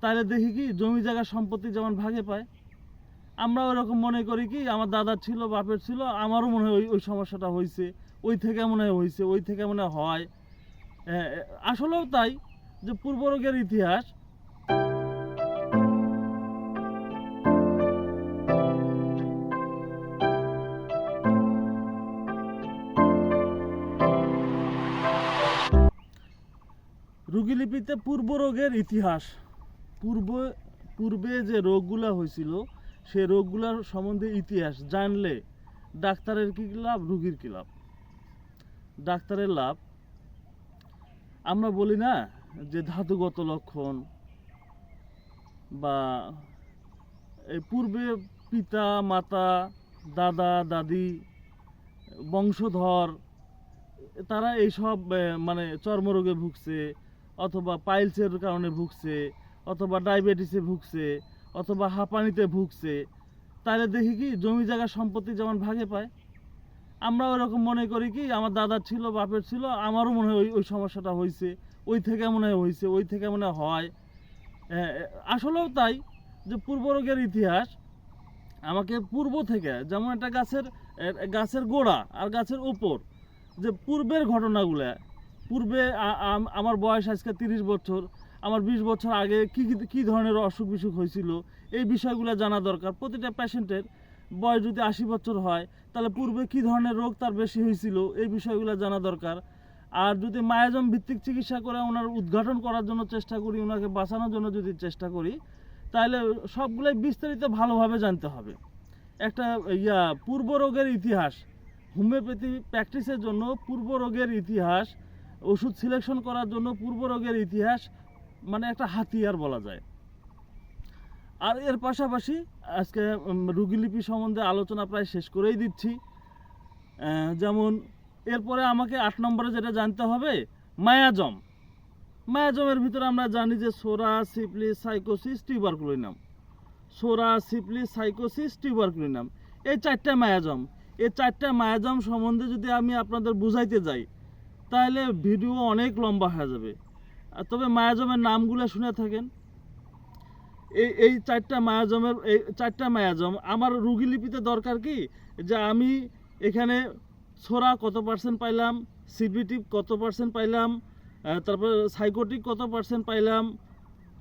তাহলে দেখি কি, জমি জায়গা সম্পত্তি যেমন ভাগে পায়। আমরা ওরকম মনে করি কি, আমার দাদার ছিল, বাপের ছিল, আমারও মনে হয় ওই সমস্যাটা হয়েছে ওই থেকে মনে হয় হয়েছে ওই থেকে মনে হয় আসলেও তাই যে পূর্বরোগের ইতিহাস। রুগীলিপিতে পূর্ব রোগের ইতিহাস। পূর্ব, পূর্বে যে রোগগুলো হয়েছিল, সে রোগগুলোর সম্বন্ধে ইতিহাস জানলে ডাক্তারের কী লাভ? রুগীর কী লাভ? ডাক্তারের লাভ? আমরা বলি না যে ধাতুগত লক্ষণ বা এই পূর্বে পিতা, মাতা, দাদা, দাদি, বংশধর, তারা এইসব মানে চর্মরোগে ভুগছে অথবা পাইলসের কারণে ভুগছে। অথবা ডায়াবেটিসে ভুগছে, অথবা হাঁপানিতে ভুগছে, তাহলে দেখি কি জমি জায়গা সম্পত্তি যেমন ভাগে পায়। আমরা ওরকম মনে করি কি, আমার দাদার ছিল, বাপের ছিল, আমারও মনে হয় ওই সমস্যাটা হয়েছে, ওই থেকে মনে হয় হয়েছে, ওই থেকে মনে হয় আসলেও তাই যে পূর্বরোগের ইতিহাস আমাকে পূর্ব থেকে যেমন একটা গাছের গাছের গোড়া আর গাছের ওপর যে পূর্বের ঘটনাগুলো, পূর্বে আমার বয়স আজকে তিরিশ বছর আমার বিশ বছর আগে কী কী- কী ধরনের অসুখ বিসুখ হয়েছিল? এই বিষয়গুলো জানা দরকার। প্রতিটা পেশেন্টের বয়স যদি আশি বছর হয়, তাহলে পূর্বে কী ধরনের রোগ তার বেশি হয়েছিল? এই বিষয়গুলো জানা দরকার। আর যদি মায়াজম ভিত্তিক চিকিৎসা করে ওনার উদ্ঘাটন করার জন্য চেষ্টা করি, ওনাকে বাঁচানোর জন্য যদি চেষ্টা করি, তাহলে সবগুলোই বিস্তারিত ভালোভাবে জানতে হবে। একটা ইয়া, পূর্ব রোগের ইতিহাস। হোমিওপ্যাথি প্র্যাকটিসের জন্য পূর্ব রোগের ইতিহাস, ওষুধ সিলেকশন করার জন্য পূর্ব রোগের ইতিহাস মানে একটা হাতিয়ার বলা যায়। আর এর পাশাপাশি আজকে রুগীলিপি সম্বন্ধে আলোচনা প্রায় শেষ করেই দিচ্ছি। যেমন, এরপরে আমাকে আট নম্বরে যেটা জানতে হবে, মায়াজম। মায়াজমের ভিতরে আমরা জানি যে সোরা সিপলিস সাইকোসিস টিউবারকুলিনাম সোরা সিপলিস সাইকোসিস টিউবারকুলিনাম এই চারটা মায়াজম। এই চারটা মায়াজম সম্বন্ধে যদি আমি আপনাদের বুঝাইতে যাই, তাহলে ভিডিও অনেক লম্বা হয়ে যাবে। তবে মায়াজমের নামগুলো শুনে থাকেন। এই এই চারটা মায়াজমের, এই চারটা মায়াজম, আমার রুগীলিপিতে দরকার কি? যে আমি এখানে ছোরা কত পার্সেন্ট পাইলাম সিবিটি কত পার্সেন্ট পাইলাম তারপর সাইকোটিক কত পার্সেন্ট পাইলাম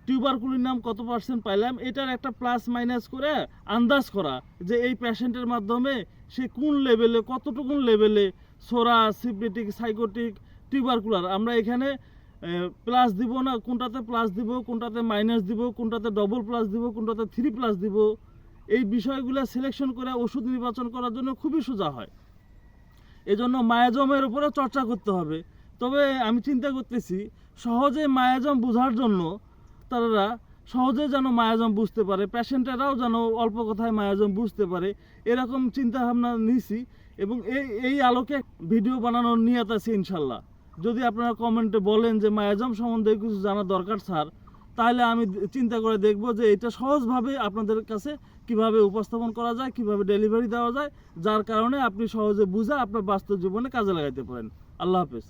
টিউবারকুলিনাম কত পার্সেন্ট পাইলাম, এটার একটা প্লাস মাইনাস করে আন্দাজ করা যে এই পেশেন্টের মাধ্যমে সে কোন লেভেলে কতটুকুন লেভেলে সোরা সিপিটিক সাইকোটিক টিউবারকুলার আমরা এখানে প্লাস দিব না, কোনটাতে প্লাস দিব, কোনটাতে মাইনাস দিব, কোনটাতে ডবল প্লাস দিব, কোনটাতে থ্রি প্লাস দিব। এই বিষয়গুলো সিলেকশন করে ওষুধ নির্বাচন করার জন্য খুবই সোজা হয়। এজন্য মায়াজমের উপরে চর্চা করতে হবে। তবে আমি চিন্তা করতেছি, সহজে মায়াজম বোঝার জন্য তারা সহজে যেন মায়াজম বুঝতে পারে পেশেন্টেরাও যেন অল্প কথায় মায়াজম বুঝতে পারে, এরকম চিন্তা ভাবনা নিছি এবং এই এই আলোকে ভিডিও বানানোর নিয়ত আছে ইনশাল্লাহ। যদি আপনারা কমেন্টে বলেন যে মায়াজম সম্বন্ধে কিছু জানা দরকার, স্যার, তাহলে আমি চিন্তা করে দেখব যে, এটা সহজভাবে আপনাদের কাছে কীভাবে উপস্থাপন করা যায়, কীভাবে ডেলিভারি দেওয়া যায়, যার কারণে আপনি সহজে বুঝে আপনার বাস্তব জীবনে কাজে লাগাইতে পারেন। আল্লাহ হাফেজ।